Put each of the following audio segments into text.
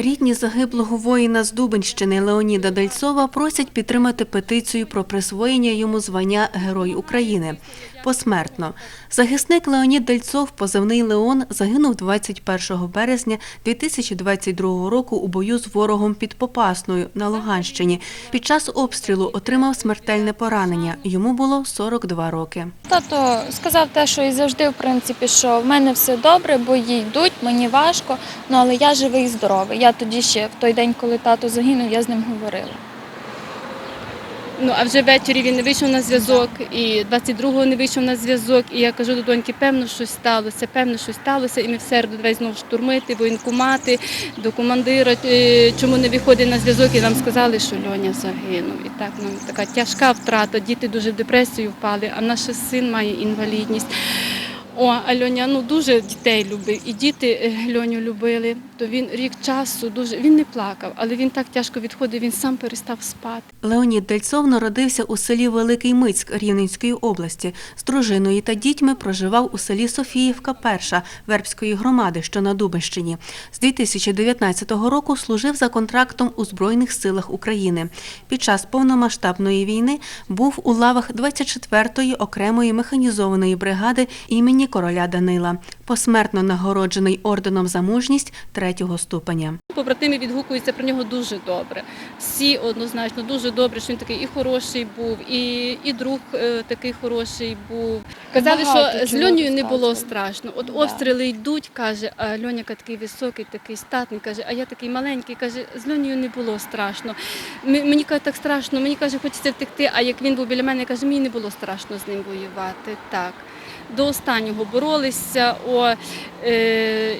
Рідні загиблого воїна з Дубенщини Леоніда Дельцова просять підтримати петицію про присвоєння йому звання Герой України посмертно. Захисник Леонід Дельцов, позивний Леон, загинув 21 березня 2022 року у бою з ворогом під Попасною на Луганщині. Під час обстрілу отримав смертельне поранення. Йому було 42 роки. Тато сказав те, що і завжди, в принципі, що в мене все добре, бої йдуть, мені важко, ну але я живий і здоровий. Я тоді ще в той день, коли тато загинув, я з ним говорила. Ну а вже ввечері він не вийшов на зв'язок, і 22-го не вийшов на зв'язок. І я кажу до доньки, певно, щось сталося, певно, щось сталося. І ми в середу давай знову штурмити, воєнкомати, до командира, е, чому не виходить на зв'язок, і нам сказали, що Льоня загинув. І так нам така тяжка втрата. Діти дуже в депресію впали, а наш син має інвалідність. О, а Льоня ну дуже дітей любив, і діти е, Льоню любили. То він рік часу дуже він не плакав, але він так тяжко відходив, він сам перестав спати. Леонід Дельцов народився у селі Великий Мицьк Рівненської області. З дружиною та дітьми проживав у селі Софіївка Перша Вербської громади, що на Дубенщині. З 2019 року служив за контрактом у Збройних силах України. Під час повномасштабної війни був у лавах 24-ї окремої механізованої бригади імені короля Данила. Посмертно нагороджений орденом за мужність третього ступеня. Побратими відгукуються про нього дуже добре. Всі однозначно дуже добре, що він такий і хороший був, і, і друг е, такий хороший був. Казали, Багато що з чого Льонею не було страшно. От Да. обстріли йдуть, каже, а Льоняка такий високий, такий статний, каже, а я такий маленький, каже, з Льонею не було страшно. Мені каже, так страшно, мені каже, хочеться втекти, а як він був біля мене, каже, мені не було страшно з ним воювати. Так. До останнього боролися. О, е, е,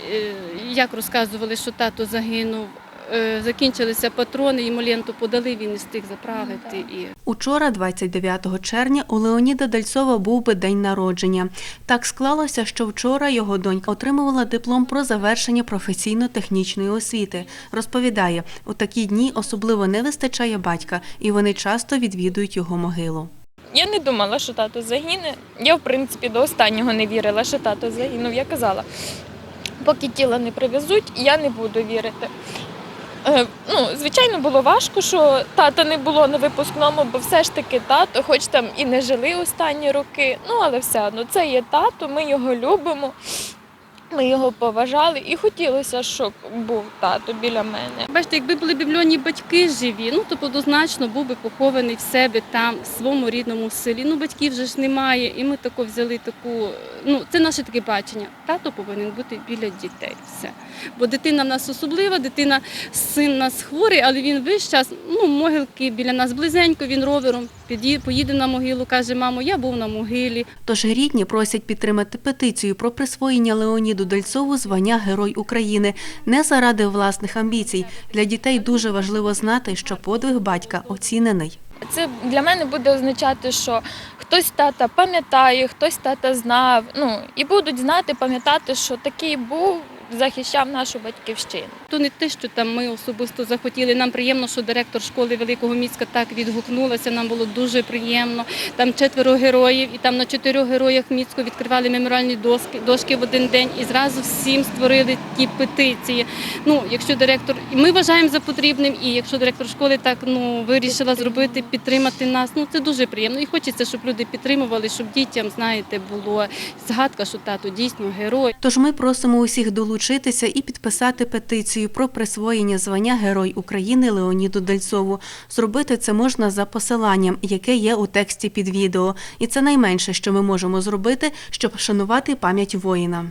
як розказували, що тато загинув. Е, Закінчилися патрони, йому ленту подали, він не встиг заправити. І Учора, 29 червня, у Леоніда Дальцова був би день народження. Так склалося, що вчора його донька отримувала диплом про завершення професійно-технічної освіти. Розповідає, у такі дні особливо не вистачає батька, і вони часто відвідують його могилу. Я не думала, що тато загине. Я, в принципі, до останнього не вірила, що тато загинув. Я казала, поки тіло не привезуть, я не буду вірити. Е, Ну, звичайно, було важко, що тата не було на випускному, бо все ж таки тато, хоч там і не жили останні роки, ну але все одно це є тато, ми його любимо, ми його поважали і хотілося, щоб був тато біля мене. Бачите, якби були б батьки живі, ну то однозначно був би похований в себе там, в своєму рідному селі. Ну батьків вже ж немає, і ми тако взяли таку. Ну це наше таке бачення. Тато повинен бути біля дітей. Все. Бо дитина в нас особлива, дитина син у нас хворий, але він весь час ну могилки біля нас близенько. Він ровером поїде на могилу, каже: мамо, я був на могилі. Тож рідні просять підтримати петицію про присвоєння Леоніду Дальцову звання Герой України не заради власних амбіцій. Для дітей дуже важливо знати, що подвиг батька оцінений. Це для мене буде означати, що хтось тата пам'ятає, хтось тата знав. Ну і будуть знати, пам'ятати, що такий був, захищав нашу батьківщину. То не те, що там ми особисто захотіли. Нам приємно, що директор школи Великого міська так відгукнулася. Нам було дуже приємно. Там четверо героїв, і там на чотирьох героях місько відкривали меморіальні доски, дошки в один день і зразу всім створили ті петиції. Ну, якщо директор, і ми вважаємо за потрібним, і якщо директор школи так ну вирішила зробити, підтримати нас, ну це дуже приємно. І хочеться, щоб люди підтримували, щоб дітям, знаєте, було згадка, що тато дійсно герой. Тож ми просимо усіх долучитися і підписати петицію про присвоєння звання Герой України Леоніду Дальцову. Зробити це можна за посиланням, яке є у тексті під відео. І це найменше, що ми можемо зробити, щоб вшанувати пам'ять воїна.